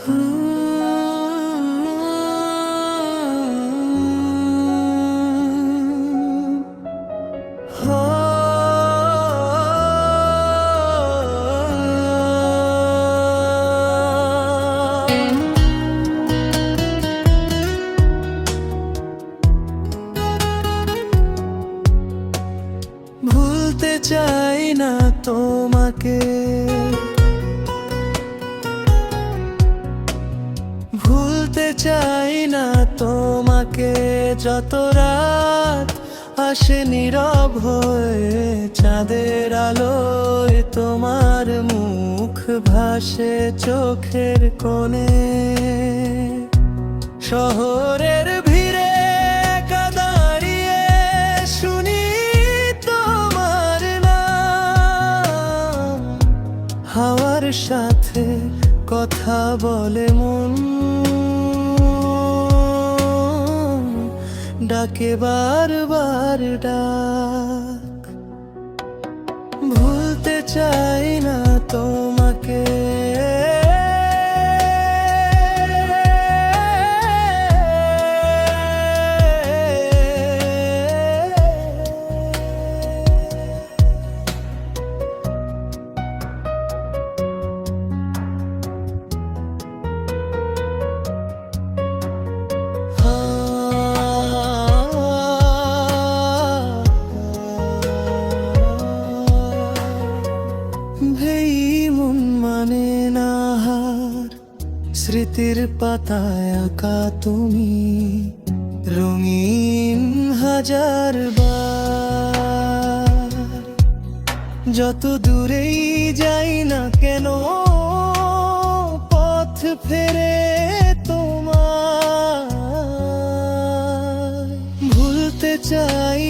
ভুলতে চাই না তোমাকে। চাই না তোমাকে। যত রাত আসে নীরব হয়ে, চাঁদের আলোয় তোমার মুখ ভাসে চোখের কোণে। শহরের ভিড়ে একা দাঁড়িয়ে শুনি তোমার নাম। হাওয়ার সাথে কথা বলে মন ডাকে বারবার ডাক। ভুলতে চাই না। মানে না হার, স্মৃতির পাতায় আঁকা তুমি রঙিন হাজার বার। যত দূরেই যাই না কেন, পথ ফেরে তোমার ভুলতে চাই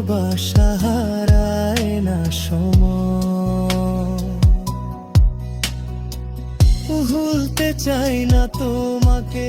ভালোবাসা হারায় না সময়। ভুলতে চাই না তোমাকে।